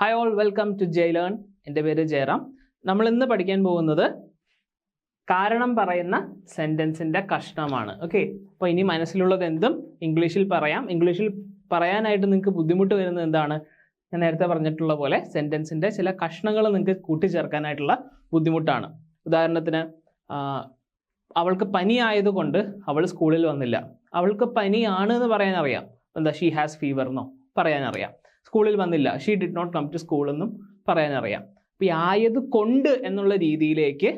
Hi all welcome to ജയ്ലേൺ എന്റെ പേര് ജയറാം. നമ്മൾ ഇന്ന് പഠിക്കാൻ പോകുന്നത് കാരണം പറയുന്ന സെന്റൻസിന്റെ കഷ്ണമാണ്. ഓക്കെ അപ്പോൾ ഇനി മനസ്സിലുള്ളത് എന്തും ഇംഗ്ലീഷിൽ പറയാം. ഇംഗ്ലീഷിൽ പറയാനായിട്ട് നിങ്ങൾക്ക് ബുദ്ധിമുട്ട് വരുന്നത് എന്താണ്? ഞാൻ നേരത്തെ പറഞ്ഞിട്ടുള്ള പോലെ സെന്റൻസിന്റെ ചില കഷ്ണങ്ങൾ നിങ്ങൾക്ക് കൂട്ടിച്ചേർക്കാനായിട്ടുള്ള ബുദ്ധിമുട്ടാണ്. ഉദാഹരണത്തിന് അവൾക്ക് പനി ആയതുകൊണ്ട് അവൾ സ്കൂളിൽ വന്നില്ല. അവൾക്ക് പനിയാണ് എന്ന് പറയാനറിയാം. എന്താ ഷീ ഹാസ് ഫീവർ എന്നോ പറയാൻ അറിയാം സ്കൂളിൽ വന്നില്ല. She did not come to school എന്നും പറയാനറിയാം. അപ്പോൾ ഈ ആയത് കൊണ്ട് എന്നുള്ള രീതിയിലേക്ക്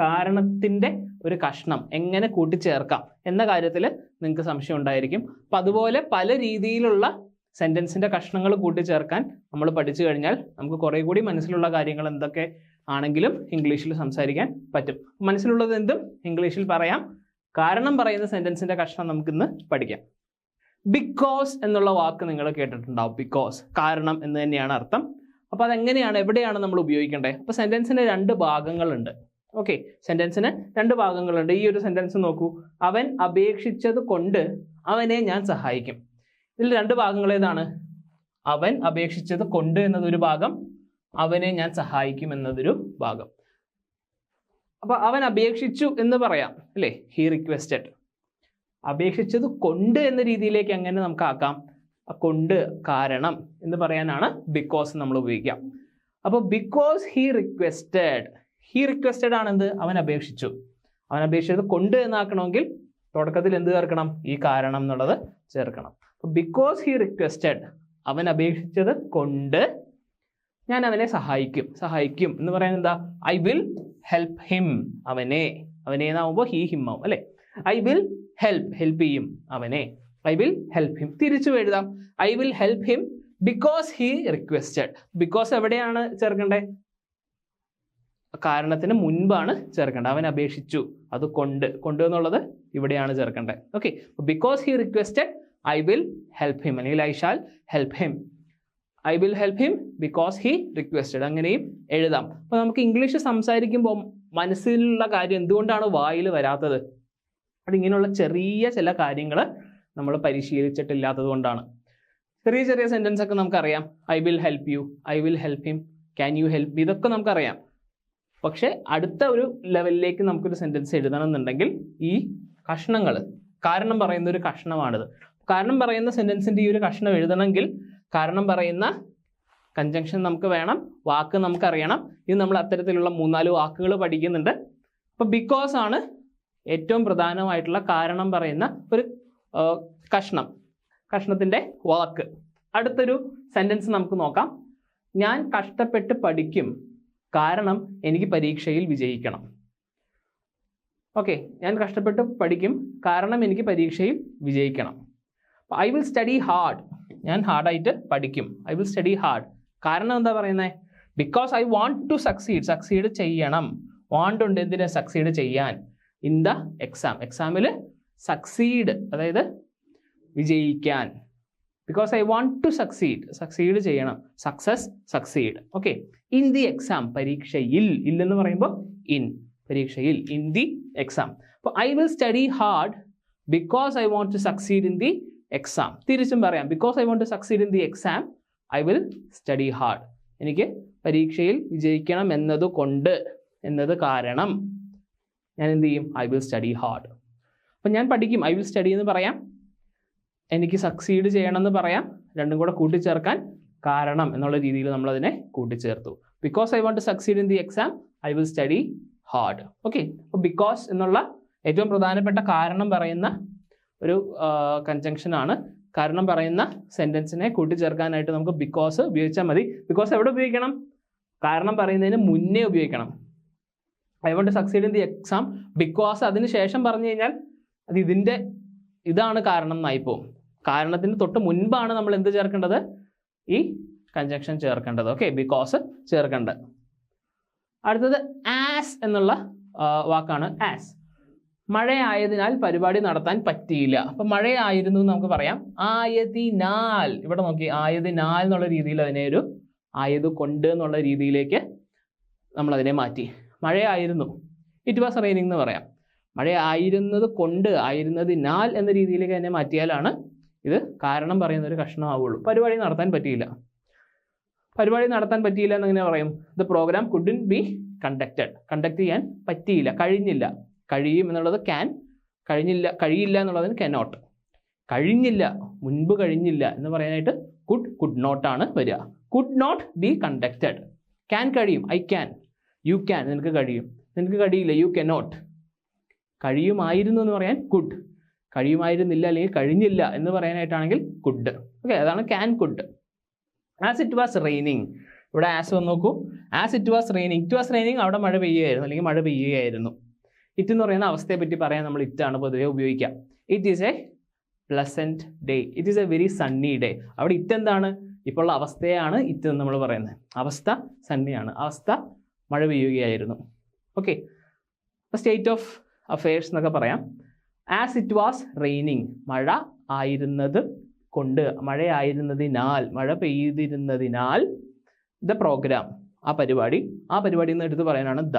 കാരണത്തിന്റെ ഒരു കഷ്ണം എങ്ങനെ കൂട്ടിച്ചേർക്കാം എന്ന കാര്യത്തിൽ നിങ്ങൾക്ക് സംശയം ഉണ്ടായിരിക്കും. അപ്പം അതുപോലെ പല രീതിയിലുള്ള സെന്റൻസിന്റെ കഷ്ണങ്ങൾ കൂട്ടിച്ചേർക്കാൻ നമ്മൾ പഠിച്ചു കഴിഞ്ഞാൽ നമുക്ക് കുറേ കൂടി മനസ്സിലുള്ള കാര്യങ്ങൾ എന്തൊക്കെ ആണെങ്കിലും ഇംഗ്ലീഷിൽ സംസാരിക്കാൻ പറ്റും. മനസ്സിലുള്ളത് എന്തും ഇംഗ്ലീഷിൽ പറയാം. കാരണം പറയുന്ന സെന്റൻസിന്റെ കഷ്ണം നമുക്കിന്ന് പഠിക്കാം. ബിക്കോസ് എന്നുള്ള വാക്ക് നിങ്ങൾ കേട്ടിട്ടുണ്ടാവും. ബിക്കോസ് കാരണം എന്ന് തന്നെയാണ് അർത്ഥം. അപ്പോൾ അതെങ്ങനെയാണ് എവിടെയാണ് നമ്മൾ ഉപയോഗിക്കേണ്ടത്? അപ്പോൾ സെന്റൻസിന് രണ്ട് ഭാഗങ്ങളുണ്ട്. ഓക്കെ സെന്റൻസിന് രണ്ട് ഭാഗങ്ങളുണ്ട്. ഈ ഒരു സെന്റൻസ് നോക്കൂ. അവൻ അപേക്ഷിച്ചത് കൊണ്ട് അവനെ ഞാൻ സഹായിക്കും. ഇതിൽ രണ്ട് ഭാഗങ്ങൾ ഏതാണ്? അവൻ അപേക്ഷിച്ചത് കൊണ്ട് എന്നതൊരു ഭാഗം അവനെ ഞാൻ സഹായിക്കും എന്നതൊരു ഭാഗം. അപ്പോൾ അവൻ അപേക്ഷിച്ചു എന്ന് പറയാം അല്ലേ? ഹി റിക്വസ്റ്റഡ് അപേക്ഷിച്ചത് കൊണ്ട് എന്ന രീതിയിലേക്ക് എങ്ങനെ നമുക്കാക്കാം കൊണ്ട് കാരണം എന്ന് പറയാനാണ് ബിക്കോസ് നമ്മൾ ഉപയോഗിക്കാം അപ്പോൾ because he requested he requested ആണെന്ത്? അവൻ അപേക്ഷിച്ചു. അവൻ അപേക്ഷിച്ചത് കൊണ്ട് എന്നാക്കണമെങ്കിൽ തുടക്കത്തിൽ എന്ത് ചേർക്കണം? ഈ കാരണം എന്നുള്ളത് ചേർക്കണം. അപ്പോൾ ബിക്കോസ് ഹി റിക്വസ്റ്റഡ് അവൻ അപേക്ഷിച്ചത് കൊണ്ട് ഞാൻ അവനെ സഹായിക്കും. സഹായിക്കും എന്ന് പറയുന്നത് എന്താ? ഐ വിൽ ഹെൽപ്പ് ഹിം അവനെ. അവനെ എന്നാവുമ്പോൾ ഹി ഹിം ആവും അല്ലേ? ഐ വിൽ ഹെൽപ്പ് ഹെൽപ്പ് ചെയ്യും അവനെ. ഐ വിൽ ഹെൽപ്പ് ഹിം തിരിച്ചു എഴുതാം. I will help him because he requested because എവിടെയാണ് ചേർക്കേണ്ടത് കാരണത്തിന് മുൻപാണ് ചേർക്കേണ്ടത് അവൻ അപേക്ഷിച്ചു. അത് കൊണ്ട്. കൊണ്ട് എന്നുള്ളത് ഇവിടെയാണ് ചേർക്കേണ്ടത് okay because he requested I will help him അല്ലെങ്കിൽ I shall help him I will help him because he requested അങ്ങനെയും എഴുതാം. അപ്പോൾ നമുക്ക് ഇംഗ്ലീഷ് സംസാരിക്കുമ്പോൾ മനസ്സിലുള്ള കാര്യം എന്തുകൊണ്ടാണ് വായിൽ വരാത്തത്? അതിങ്ങനെയുള്ള ചെറിയ ചില കാര്യങ്ങൾ നമ്മൾ പരിശീലിച്ചിട്ടില്ലാത്തത് കൊണ്ടാണ്. ചെറിയ ചെറിയ സെന്റൻസ് ഒക്കെ നമുക്കറിയാം. I will help you I will help him can you help ഇതൊക്കെ നമുക്കറിയാം. പക്ഷേ അടുത്ത ഒരു ലെവലിലേക്ക് നമുക്കൊരു സെന്റൻസ് എഴുതണം എന്നുണ്ടെങ്കിൽ ഈ കഷ്ണങ്ങൾ കാരണം പറയുന്ന ഒരു കഷ്ണമാണിത്. കാരണം പറയുന്ന സെന്റൻസിന്റെ ഈ ഒരു കഷ്ണം എഴുതണമെങ്കിൽ കാരണം പറയുന്ന കഞ്ചങ്ഷൻ നമുക്ക് വേണം വാക്ക് നമുക്കറിയണം. ഇത് നമ്മൾ അത്തരത്തിലുള്ള മൂന്നാൽ വാക്കുകൾ പഠിക്കുന്നുണ്ട്. അപ്പോൾ ബിക്കോസ് ആണ് ഏറ്റവും പ്രധാനമായിട്ടുള്ള കാരണം പറയുന്ന ഒരു കഷ്ണം. കഷ്ണത്തിന്റെ വാക്ക്. അടുത്തൊരു സെന്റൻസ് നമുക്ക് നോക്കാം. ഞാൻ കഷ്ടപ്പെട്ട് പഠിക്കും കാരണം എനിക്ക് പരീക്ഷയിൽ വിജയിക്കണം. ഓക്കെ ഞാൻ കഷ്ടപ്പെട്ട് പഠിക്കും കാരണം എനിക്ക് പരീക്ഷയിൽ വിജയിക്കണം. ഐ വിൽ സ്റ്റഡി ഹാർഡ് ഞാൻ ഹാർഡായിട്ട് പഠിക്കും. ഐ വിൽ സ്റ്റഡി ഹാർഡ് കാരണം എന്താ പറയുന്നത് because I want to succeed succeed ചെയ്യണം. വാണ്ട് ഉണ്ട് എന്തിനാ സക്സീഡ് ചെയ്യാൻ? ഇൻ ദ എക്സാം എക്സാമിൽ സക്സീഡ് അതായത് വിജയിക്കാൻ. Because I want to succeed succeed ചെയ്യണം. Success succeed okay in the exam പരീക്ഷയിൽ ഇല്ലെന്ന് പറയുമ്പോൾ ഇൻ പരീക്ഷയിൽ ഇൻ ദി എക്സാം അപ്പോൾ I will study hard because I want to succeed in the exam തിരിച്ചും പറയാം. Because I want to succeed in the exam I will study hard എനിക്ക് പരീക്ഷയിൽ വിജയിക്കണം എന്നത് കൊണ്ട് എന്നത് കാരണം. ഞാൻ എന്ത് ചെയ്യും ഐ വിൽ സ്റ്റഡി ഹാർഡ് അപ്പം ഞാൻ പഠിക്കും. ഐ വിൽ സ്റ്റഡി എന്ന് പറയാം. എനിക്ക് സക്സീഡ് ചെയ്യണം എന്ന് പറയാം. രണ്ടും കൂടെ കൂട്ടിച്ചേർക്കാൻ കാരണം എന്നുള്ള രീതിയിൽ നമ്മളതിനെ കൂട്ടിച്ചേർത്തു. Because I want to succeed in the exam I will study hard okay അപ്പോൾ ബിക്കോസ് എന്നുള്ള ഏറ്റവും പ്രധാനപ്പെട്ട കാരണം പറയുന്ന ഒരു കൺജങ്ഷനാണ് കാരണം പറയുന്ന സെന്റൻസിനെ കൂട്ടിച്ചേർക്കാനായിട്ട് നമുക്ക് ബിക്കോസ് ഉപയോഗിച്ചാൽ മതി. ബിക്കോസ് എവിടെ ഉപയോഗിക്കണം? കാരണം പറയുന്നതിന് മുന്നേ ഉപയോഗിക്കണം. I want succeed in the exam because അതിന് ശേഷം പറഞ്ഞു കഴിഞ്ഞാൽ അത് ഇതിന്റെ ഇതാണ് കാരണം എന്നായി പോകും. കാരണത്തിന് തൊട്ട് മുൻപാണ് നമ്മൾ എന്ത് ചേർക്കേണ്ടത്? ഈ കഞ്ചക്ഷൻ ചേർക്കേണ്ടത്. ഓക്കെ ബിക്കോസ് ചേർക്കേണ്ടത് അടുത്തത് ആസ് എന്നുള്ള വാക്കാണ് ആസ് മഴയായതിനാൽ പരിപാടി നടത്താൻ പറ്റിയില്ല. അപ്പൊ മഴയായിരുന്നു എന്ന് നമുക്ക് പറയാം. ആയതിനാൽ. ഇവിടെ നോക്കി ആയതിനാൽ എന്നുള്ള രീതിയിൽ അതിനെ ഒരു ആയത് കൊണ്ട് എന്നുള്ള രീതിയിലേക്ക് നമ്മൾ അതിനെ മാറ്റി. മഴയായിരുന്നു. ഇറ്റ് വാസ് റെയിനിങ് എന്ന് പറയാം. മഴയായിരുന്നത് കൊണ്ട് ആയിരുന്നതിനാൽ എന്ന രീതിയിലേക്ക് തന്നെ മാറ്റിയാലാണ് ഇത് കാരണം പറയുന്ന ഒരു കഷ്ണമാവുള്ളൂ. പരിപാടി നടത്താൻ പറ്റിയില്ല. പരിപാടി നടത്താൻ പറ്റിയില്ല എന്നെങ്ങനെ പറയും. The program couldn't be conducted conduct ചെയ്യാൻ പറ്റിയില്ല. കഴിഞ്ഞില്ല. കഴിയും എന്നുള്ളത് ക്യാൻ കഴിഞ്ഞില്ല കഴിയില്ല എന്നുള്ളതിന് കനോട്ട് കഴിഞ്ഞില്ല മുൻപ് കഴിഞ്ഞില്ല എന്ന് പറയാനായിട്ട് കുഡ് കുഡ് നോട്ടാണ് വരിക. Could not be conducted can കഴിയും. ഐ ക്യാൻ യു ക്യാൻ നിനക്ക് കഴിയും. നിനക്ക് കഴിയില്ല? യു കെ നോട്ട് കഴിയുമായിരുന്നു എന്ന് പറയാൻ കുഡ് കഴിയുമായിരുന്നില്ല അല്ലെങ്കിൽ കഴിഞ്ഞില്ല എന്ന് പറയാനായിട്ടാണെങ്കിൽ കുഡ് ഓക്കെ അതാണ് can could as it was raining ഇവിടെ ആസ് വന്ന് നോക്കൂ. As it was raining it was raining അവിടെ മഴ പെയ്യുകയായിരുന്നു. അല്ലെങ്കിൽ മഴ പെയ്യുകയായിരുന്നു. ഇറ്റ് എന്ന് പറയുന്ന അവസ്ഥയെ പറ്റി പറയാൻ നമ്മൾ ഇറ്റാണ് പൊതുവെ ഉപയോഗിക്കുക. It is a pleasant day it is a very sunny day അവിടെ ഇറ്റ് എന്താണ്? ഇപ്പോൾ ഉള്ള അവസ്ഥയാണ് ഇറ്റ് എന്ന് നമ്മൾ പറയുന്നത്. അവസ്ഥ സണ്ണിയാണ് അവസ്ഥ മഴ പെയ്യുകയായിരുന്നു. ഓക്കെ സ്റ്റേറ്റ് ഓഫ് അഫയേഴ്സ് എന്നൊക്കെ പറയാം. ആസ് ഇറ്റ് വാസ് റെയിനിങ് മഴ ആയിരുന്നത് കൊണ്ട് മഴയായിരുന്നതിനാൽ മഴ പെയ്തിരുന്നതിനാൽ ദ പ്രോഗ്രാം ആ പരിപാടി ആ പരിപാടി എന്ന് എടുത്ത് പറയാനാണ് the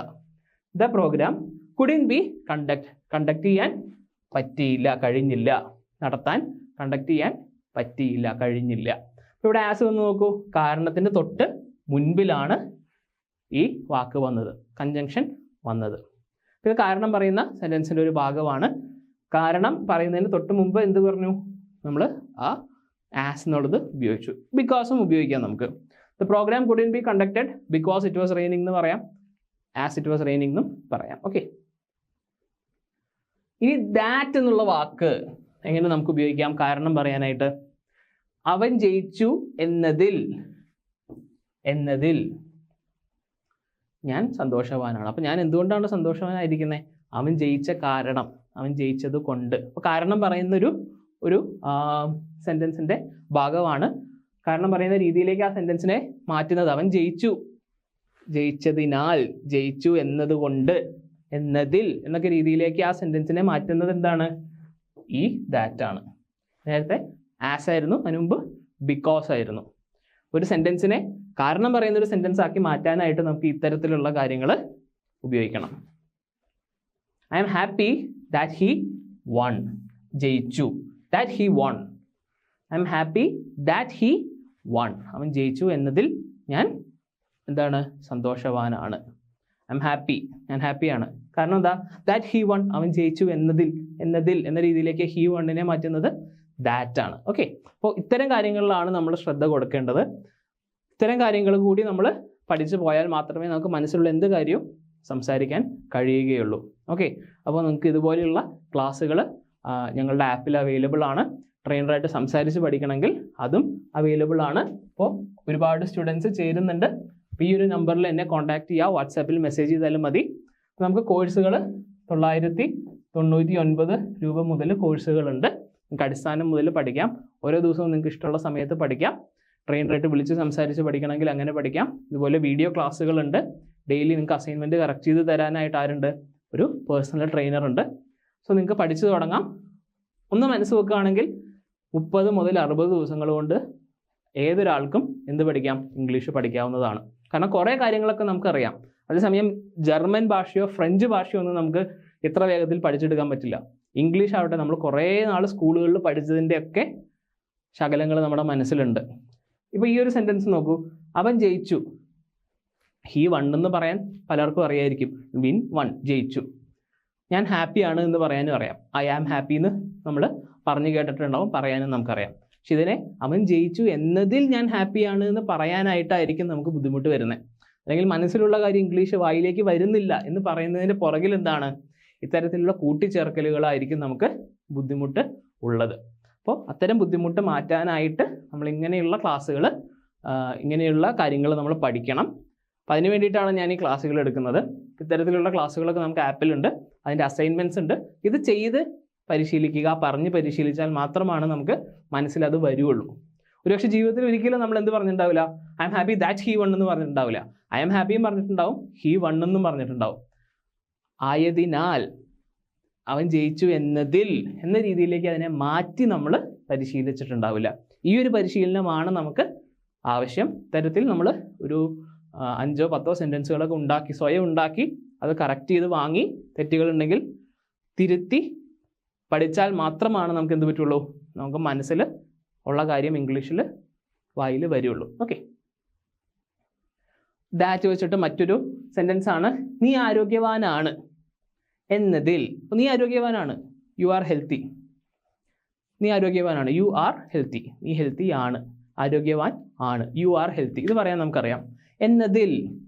the program couldn't be conduct conduct ചെയ്യാൻ പറ്റിയില്ല കഴിഞ്ഞില്ല. നടത്താൻ കണ്ടക്ട് ചെയ്യാൻ പറ്റിയില്ല കഴിഞ്ഞില്ല. ഇവിടെ ആസ് വന്ന് നോക്കൂ. കാരണത്തിന്റെ തൊട്ട് മുൻപിലാണ് ഈ വാക്ക് വന്നത് കഞ്ചങ്ഷൻ വന്നത്. ഇത് കാരണം പറയുന്ന സെന്റൻസിന്റെ ഒരു ഭാഗമാണ്. കാരണം പറയുന്നതിന് തൊട്ട് മുമ്പ് എന്ത് പറഞ്ഞു? നമ്മൾ ആ ആസ് എന്നുള്ളത് ഉപയോഗിച്ചു. ബിക്കോസും ഉപയോഗിക്കാം നമുക്ക്. The program couldn't be conducted because it was raining എന്ന് പറയാം. ആസ് ഇറ്റ് വാസ് റെയിനിങ് എന്നും പറയാം. ഓക്കെ ഇനി ദാറ്റ് എന്നുള്ള വാക്ക് എങ്ങനെ നമുക്ക് ഉപയോഗിക്കാം? കാരണം പറയാനായിട്ട്. അവൻ ജയിച്ചു എന്നതിൽ എന്നതിൽ ഞാൻ സന്തോഷവാനാണ്. അപ്പം ഞാൻ എന്തുകൊണ്ടാണ് സന്തോഷവാനായിരിക്കുന്നത് അവൻ ജയിച്ച കാരണം അവൻ ജയിച്ചത് കൊണ്ട്. അപ്പോൾ കാരണം പറയുന്നൊരു ഒരു സെന്റൻസിന്റെ ഭാഗമാണ്. കാരണം പറയുന്ന രീതിയിലേക്ക് ആ സെന്റൻസിനെ മാറ്റുന്നത്. അവൻ ജയിച്ചു. ജയിച്ചതിനാൽ ജയിച്ചു എന്നതുകൊണ്ട് എന്നതിൽ എന്നൊക്കെ രീതിയിലേക്ക് ആ സെന്റൻസിനെ മാറ്റുന്നത് എന്താണ്? ഈ ദാറ്റ് ആണ്. നേരത്തെ ആസ് ആയിരുന്നു അതിന് മുമ്പ് ബിക്കോസ് ആയിരുന്നു. ഒരു സെന്റൻസിനെ കാരണം പറയുന്ന ഒരു സെന്റൻസ് ആക്കി മാറ്റാനായിട്ട് നമുക്ക് ഇത്തരത്തിലുള്ള കാര്യങ്ങൾ ഉപയോഗിക്കണം. I'm happy that he won ജയിച്ചു. That he won I'm happy that he won അവൻ ജയിച്ചു എന്നതിൽ ഞാൻ എന്താണ്? സന്തോഷവാനാണ്. ഐ എം ഹാപ്പി ഞാൻ ഹാപ്പിയാണ് കാരണം എന്താ? ദാറ്റ് ഹി വൺ അവൻ ജയിച്ചു എന്നതിൽ എന്നതിൽ എന്ന രീതിയിലേക്ക് ഹി വണ്ണിനെ മാറ്റുന്നത് ദാറ്റ് ആണ്. ഓക്കെ അപ്പോൾ ഇത്തരം കാര്യങ്ങളിലാണ് നമ്മൾ ശ്രദ്ധ കൊടുക്കേണ്ടത്. ഇത്തരം കാര്യങ്ങൾ കൂടി നമ്മൾ പഠിച്ചു പോയാൽ മാത്രമേ നമുക്ക് മനസ്സിലുള്ള എന്ത് കാര്യവും സംസാരിക്കാൻ കഴിയുകയുള്ളൂ. ഓക്കെ അപ്പോൾ നിങ്ങൾക്ക് ഇതുപോലെയുള്ള ക്ലാസ്സുകൾ ഞങ്ങളുടെ ആപ്പിൽ അവൈലബിൾ ആണ്. ട്രെയിനറായിട്ട് സംസാരിച്ച് പഠിക്കണമെങ്കിൽ അതും അവൈലബിൾ ആണ്. അപ്പോൾ ഒരുപാട് സ്റ്റുഡൻസ് ചേരുന്നുണ്ട്. ഈ ഒരു നമ്പറിൽ എന്നെ കോൺടാക്ട് ചെയ്യുക. വാട്സാപ്പിൽ മെസ്സേജ് ചെയ്താലും മതി. നമുക്ക് കോഴ്സുകൾ തൊള്ളായിരത്തി തൊണ്ണൂറ്റി ഒൻപത് രൂപ മുതൽ കോഴ്സുകളുണ്ട് നിങ്ങൾക്ക് അടിസ്ഥാനം മുതൽ പഠിക്കാം. ഓരോ ദിവസവും നിങ്ങൾക്ക് ഇഷ്ടമുള്ള സമയത്ത് പഠിക്കാം. ട്രെയിനറായിട്ട് വിളിച്ച് സംസാരിച്ച് പഠിക്കണമെങ്കിൽ അങ്ങനെ പഠിക്കാം. ഇതുപോലെ വീഡിയോ ക്ലാസ്സുകളുണ്ട് ഡെയിലി നിങ്ങൾക്ക് അസൈൻമെന്റ് കറക്റ്റ് ചെയ്ത് തരാനായിട്ട് ആരുണ്ട്? ഒരു പേഴ്സണൽ ട്രെയിനർ ഉണ്ട്. സോ നിങ്ങൾക്ക് പഠിച്ചു തുടങ്ങാം. ഒന്ന് മനസ്സ് വെക്കുകയാണെങ്കിൽ മുപ്പത് മുതൽ അറുപത് ദിവസങ്ങൾ കൊണ്ട് ഏതൊരാൾക്കും എന്ത് പഠിക്കാം? ഇംഗ്ലീഷ് പഠിക്കാവുന്നതാണ്. കാരണം കുറേ കാര്യങ്ങളൊക്കെ നമുക്കറിയാം. അതേസമയം ജർമ്മൻ ഭാഷയോ ഫ്രഞ്ച് ഭാഷയോ ഒന്നും നമുക്ക് ഇത്ര വേഗത്തിൽ പഠിച്ചെടുക്കാൻ പറ്റില്ല. ഇംഗ്ലീഷ് ആവട്ടെ നമ്മൾ കുറേ നാൾ സ്കൂളുകളിൽ പഠിച്ചതിന്റെയൊക്കെ ശകലങ്ങൾ നമ്മുടെ മനസ്സിലുണ്ട്. ഇപ്പോൾ ഈ ഒരു സെന്റൻസ് നോക്കൂ. അവൻ ജയിച്ചു. ഹീ വൺ എന്ന് പറയാൻ പലർക്കും അറിയായിരിക്കും. വിൻ വൺ ജയിച്ചു. ഞാൻ ഹാപ്പിയാണ് എന്ന് പറയാനും അറിയാം. ഐ ആം ഹാപ്പി എന്ന് നമ്മൾ പറഞ്ഞു കേട്ടിട്ടുണ്ടാവും പറയാനും നമുക്കറിയാം. പക്ഷെ ഇതിനെ അവൻ ജയിച്ചു എന്നതിൽ ഞാൻ ഹാപ്പിയാണ് എന്ന് പറയാനായിട്ടായിരിക്കും നമുക്ക് ബുദ്ധിമുട്ട് വരുന്നത്. അല്ലെങ്കിൽ മനസ്സിലുള്ള കാര്യം ഇംഗ്ലീഷ് വായിലേക്ക് വരുന്നില്ല എന്ന് പറയുന്നതിന്റെ പുറകിൽ എന്താണ്? ഇത്തരത്തിലുള്ള കൂട്ടിച്ചേർക്കലുകളായിരിക്കും നമുക്ക് ബുദ്ധിമുട്ട് ഉള്ളത്. അപ്പോൾ അത്തരം ബുദ്ധിമുട്ട് മാറ്റാനായിട്ട് നമ്മൾ ഇങ്ങനെയുള്ള ക്ലാസ്സുകൾ ഇങ്ങനെയുള്ള കാര്യങ്ങൾ നമ്മൾ പഠിക്കണം. അപ്പം അതിന് വേണ്ടിയിട്ടാണ് ഞാൻ ഈ ക്ലാസ്സുകൾ എടുക്കുന്നത്. ഇത്തരത്തിലുള്ള ക്ലാസ്സുകളൊക്കെ നമുക്ക് ആപ്പിലുണ്ട്. അതിന്റെ അസൈൻമെന്റ്സ് ഉണ്ട്. ഇത് ചെയ്ത് പരിശീലിക്കുക പറഞ്ഞ് പരിശീലിച്ചാൽ മാത്രമാണ് നമുക്ക് മനസ്സിൽ അത് വരുള്ളൂ. ഒരുപക്ഷെ ജീവിതത്തിൽ ഒരിക്കലും നമ്മൾ എന്ത് പറഞ്ഞിട്ടുണ്ടാവില്ല? I'm happy that he won എന്ന് പറഞ്ഞിട്ടുണ്ടാവില്ല. ഐ എം ഹാപ്പിയും പറഞ്ഞിട്ടുണ്ടാവും. ഹി വൺ എന്നും പറഞ്ഞിട്ടുണ്ടാവും. ആയതിനാൽ അവൻ ജയിച്ചു എന്നതിൽ എന്ന രീതിയിലേക്ക് അതിനെ മാറ്റി നമ്മൾ പരിശീലിച്ചിട്ടുണ്ടാവില്ല. ഈ ഒരു പരിശീലനമാണ് നമുക്ക് ആവശ്യം. തരത്തിൽ നമ്മൾ ഒരു അഞ്ചോ പത്തോ സെന്റൻസുകളൊക്കെ ഉണ്ടാക്കി സ്വയം ഉണ്ടാക്കി അത് കറക്റ്റ് ചെയ്ത് വാങ്ങി തെറ്റുകളുണ്ടെങ്കിൽ തിരുത്തി പഠിച്ചാൽ മാത്രമാണ് നമുക്ക് എന്ത് പറ്റുള്ളൂ? നമുക്ക് മനസ്സിൽ ഉള്ള കാര്യം ഇംഗ്ലീഷിൽ വായിൽ വരുള്ളൂ. ഓക്കെ ദാറ്റ് വെച്ചിട്ട് മറ്റൊരു സെന്റൻസ് ആണ് നീ ആരോഗ്യവാനാണ് എന്നതിൽ നീ ആരോഗ്യവാനാണ്. യു ആർ ഹെൽത്തി നീ ആരോഗ്യവാനാണ്. യു ആർ ഹെൽത്തി നീ ഹെൽത്തി ആണ്. ആരോഗ്യവാൻ ആണ്. യു ആർ ഹെൽത്തി ഇത് പറയാൻ നമുക്കറിയാം. എന്നതിൽ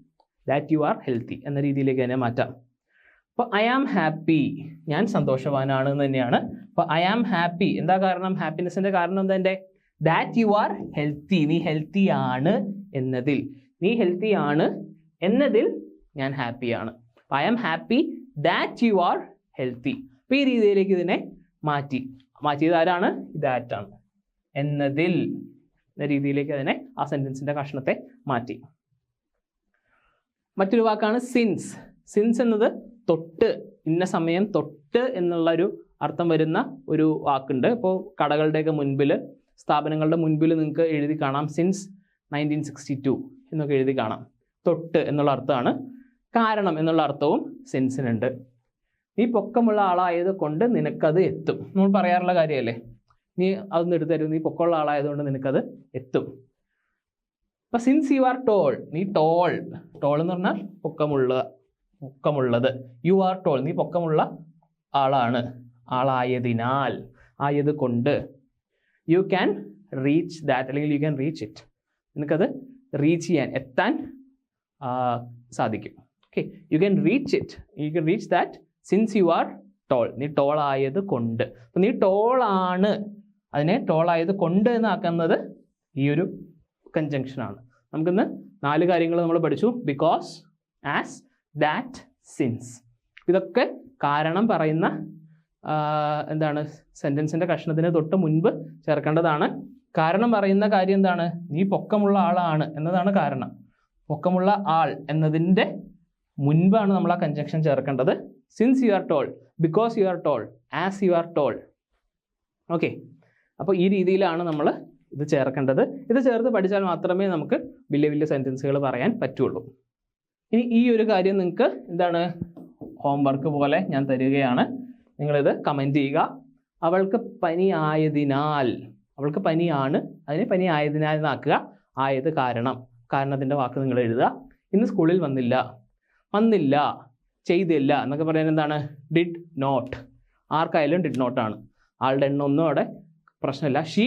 ദാറ്റ് യു ആർ ഹെൽത്തി എന്ന രീതിയിലേക്ക് തന്നെ മാറ്റാം. അപ്പോൾ ഐ ആം ഹാപ്പി ഞാൻ സന്തോഷവാനാണ് എന്ന് തന്നെയാണ്. അപ്പോൾ ഐ ആം ഹാപ്പി എന്താ കാരണം? ഹാപ്പിനെസ്സിന്റെ കാരണം എന്താ എന്റെ? ദാറ്റ് യു ആർ ഹെൽത്തി നീ ഹെൽത്തി ആണ് എന്നതിൽ. നീ ഹെൽത്തി ആണ് എന്നതിൽ ഞാൻ ഹാപ്പിയാണ് I am happy that you are healthy അപ്പം ഈ രീതിയിലേക്ക് ഇതിനെ മാറ്റി. മാറ്റിയത് ആരാണ്? ദാറ്റാണ് എന്നതിൽ എന്ന രീതിയിലേക്ക് അതിനെ ആ സെന്റൻസിന്റെ കഷ്ണത്തെ മാറ്റി. മറ്റൊരു വാക്കാണ് സിൻസ് സിൻസ് എന്നത് തൊട്ട് ഇന്ന സമയം തൊട്ട് എന്നുള്ള ഒരു അർത്ഥം വരുന്ന ഒരു വാക്കുണ്ട്. ഇപ്പോൾ കടകളുടെയൊക്കെ മുൻപിൽ സ്ഥാപനങ്ങളുടെ മുൻപിൽ നിങ്ങൾക്ക് എഴുതി കാണാം സിൻസ് നയന്റീൻ സിക്സ്റ്റി ടു എന്നൊക്കെ എഴുതി കാണാം. തൊട്ട് എന്നുള്ള അർത്ഥമാണ് കാരണം എന്നുള്ള അർത്ഥവും സെൻസിനുണ്ട്. നീ പൊക്കമുള്ള ആളായത് കൊണ്ട് നിനക്കത് എത്തും. നമ്മൾ പറയാറുള്ള കാര്യമല്ലേ? നീ അതൊന്നും എടുത്തു തരും. നീ പൊക്കമുള്ള ആളായതുകൊണ്ട് നിനക്കത് എത്തും. അപ്പൊ സിൻസ് യു ആർ ടോൾ നീ ടോൾ ടോൾ എന്ന് പറഞ്ഞാൽ പൊക്കമുള്ള പൊക്കമുള്ളത്. യു ആർ ടോൾ നീ പൊക്കമുള്ള ആളാണ്. ആളായതിനാൽ ആയത് കൊണ്ട്. യു ക്യാൻ റീച്ച് ദാറ്റ് അല്ലെങ്കിൽ യു ക്യാൻ റീച്ച് ഇറ്റ് നിനക്കത് റീച്ച് ചെയ്യാൻ എത്താൻ സാധിക്കും. Okay you can reach it you can reach that since you are tall നീ ടോൾ ആയത് കൊണ്ട്. അപ്പം നീ ടോൾ ആണ്. അതിനെ ടോൾ ആയത് കൊണ്ട് എന്നാക്കുന്നത് ഈ ഒരു കൺജങ്ഷൻ ആണ്. നമുക്കിന്ന് നാല് കാര്യങ്ങൾ നമ്മൾ പഠിച്ചു. ബിക്കോസ് ആസ് ദാറ്റ് സിൻസ് ഇതൊക്കെ കാരണം പറയുന്ന എന്താണ്? സെന്റൻസിന്റെ കഷ്ണത്തിന് തൊട്ട് മുൻപ് ചേർക്കേണ്ടതാണ്. കാരണം പറയുന്ന കാര്യം എന്താണ്? നീ പൊക്കമുള്ള ആളാണ് എന്നതാണ് കാരണം. പൊക്കമുള്ള ആൾ എന്നതിന്റെ മുൻപാണ് നമ്മൾ ആ കഞ്ചക്ഷൻ ചേർക്കേണ്ടത്. Since you are tall because you are tall as you are tall okay അപ്പോൾ ഈ രീതിയിലാണ് നമ്മൾ ഇത് ചേർക്കേണ്ടത്. ഇത് ചേർത്ത് പഠിച്ചാൽ മാത്രമേ നമുക്ക് വലിയ വലിയ സെന്റൻസുകൾ പറയാൻ പറ്റുള്ളൂ. ഇനി ഈ ഒരു കാര്യം നിങ്ങൾക്ക് എന്താണ് ഹോംവർക്ക് പോലെ ഞാൻ തരികയാണ്. നിങ്ങളിത് കമന്റ് ചെയ്യുക. അവൾക്ക് പനി ആയതിനാൽ അവൾക്ക് പനിയാണ്. അതിന് പനി ആയതിനാൽ എന്നാക്കുക? ആയത് കാരണം. കാരണത്തിന്റെ വാക്ക് നിങ്ങൾ എഴുതുക. ഇന്ന് സ്കൂളിൽ വന്നില്ല. വന്നില്ല ചെയ്തില്ല എന്നൊക്കെ പറയാൻ എന്താണ്? ഡിഡ് നോട്ട് ആർക്കായാലും ഡിഡ് ആണ്. ആളുടെ എണ്ണം ഒന്നും അവിടെ പ്രശ്നമില്ല. ഷീ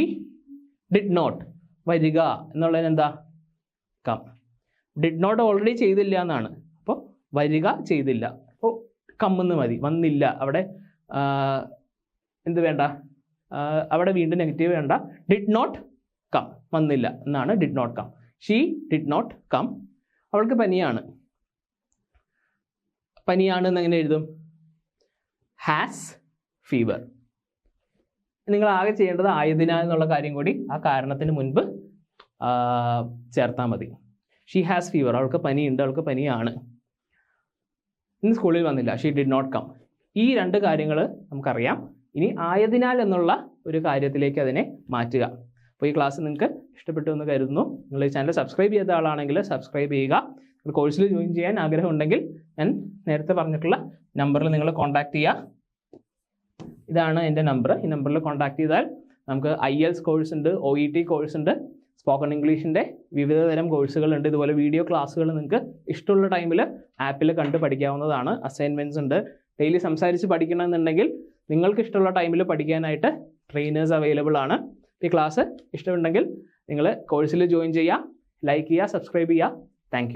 ഡിഡ് നോട്ട് വരിക എന്നുള്ളതിന് എന്താ? കം ഡിഡ് നോട്ട് ഓൾറെഡി ചെയ്തില്ല എന്നാണ്. അപ്പോൾ വരിക ചെയ്തില്ല. അപ്പോൾ കമ്മെന്ന് മതി. വന്നില്ല. അവിടെ എന്ത് വേണ്ട? അവിടെ വീണ്ടും നെഗറ്റീവ് വേണ്ട. ഡിഡ് നോട്ട് കം വന്നില്ല എന്നാണ് did not come she did not come അവൾക്ക് പനിയാണ്. പനിയാണ് എന്ന് എങ്ങനെ എഴുതും. ഹാസ് ഫീവർ നിങ്ങൾ ആകെ ചെയ്യേണ്ടത് ആയതിനാൽ എന്നുള്ള കാര്യം കൂടി ആ കാരണത്തിന് മുൻപ് ചേർത്താൽ മതി. ഷീ ഹാസ് ഫീവർ അവൾക്ക് പനിയുണ്ട്. അവൾക്ക് പനിയാണ്. ഇന്ന് സ്കൂളിൽ വന്നില്ല. ഷീ ഡിഡ് നോട്ട് കം ഈ രണ്ട് കാര്യങ്ങൾ നമുക്കറിയാം. ഇനി ആയതിനാൽ എന്നുള്ള ഒരു കാര്യത്തിലേക്ക് അതിനെ മാറ്റുക. അപ്പോൾ ഈ ക്ലാസ് നിങ്ങൾക്ക് ഇഷ്ടപ്പെട്ടു എന്ന് കരുതുന്നു. നിങ്ങൾ ഈ ചാനൽ സബ്സ്ക്രൈബ് ചെയ്ത ആളാണെങ്കിൽ സബ്സ്ക്രൈബ് ചെയ്യുക. കോഴ്സിൽ ജോയിൻ ചെയ്യാൻ ആഗ്രഹം ഉണ്ടെങ്കിൽ ഞാൻ നേരത്തെ പറഞ്ഞിട്ടുള്ള നമ്പറിൽ നിങ്ങൾ കോൺടാക്ട് ചെയ്യുക ഇതാണ് എന്റെ നമ്പർ ഈ നമ്പറിൽ കോൺടാക്ട് ചെയ്താൽ നമുക്ക് ഐ എൽസ് കോഴ്സ് ഉണ്ട് ഒ ഇ ടി കോഴ്സ് ഉണ്ട് സ്പോക്കൺ ഇംഗ്ലീഷിന്റെ വിവിധ തരം കോഴ്സുകളുണ്ട് ഇതുപോലെ വീഡിയോ ക്ലാസ്സുകൾ നിങ്ങൾക്ക് ഇഷ്ടമുള്ള ടൈമിൽ ആപ്പിൽ കണ്ട് പഠിക്കാവുന്നതാണ്. അസൈൻമെന്റ്സ് ഉണ്ട്. ഡെയിലി സംസാരിച്ച് പഠിക്കണമെന്നുണ്ടെങ്കിൽ നിങ്ങൾക്ക് ഇഷ്ടമുള്ള ടൈമിൽ പഠിക്കാനായിട്ട് ട്രെയിനേഴ്സ് അവൈലബിൾ ആണ്. ഈ ക്ലാസ് ഇഷ്ടമുണ്ടെങ്കിൽ നിങ്ങൾ കോഴ്സിൽ ജോയിൻ ചെയ്യുക ലൈക്ക് ചെയ്യുക സബ്സ്ക്രൈബ് ചെയ്യുക താങ്ക്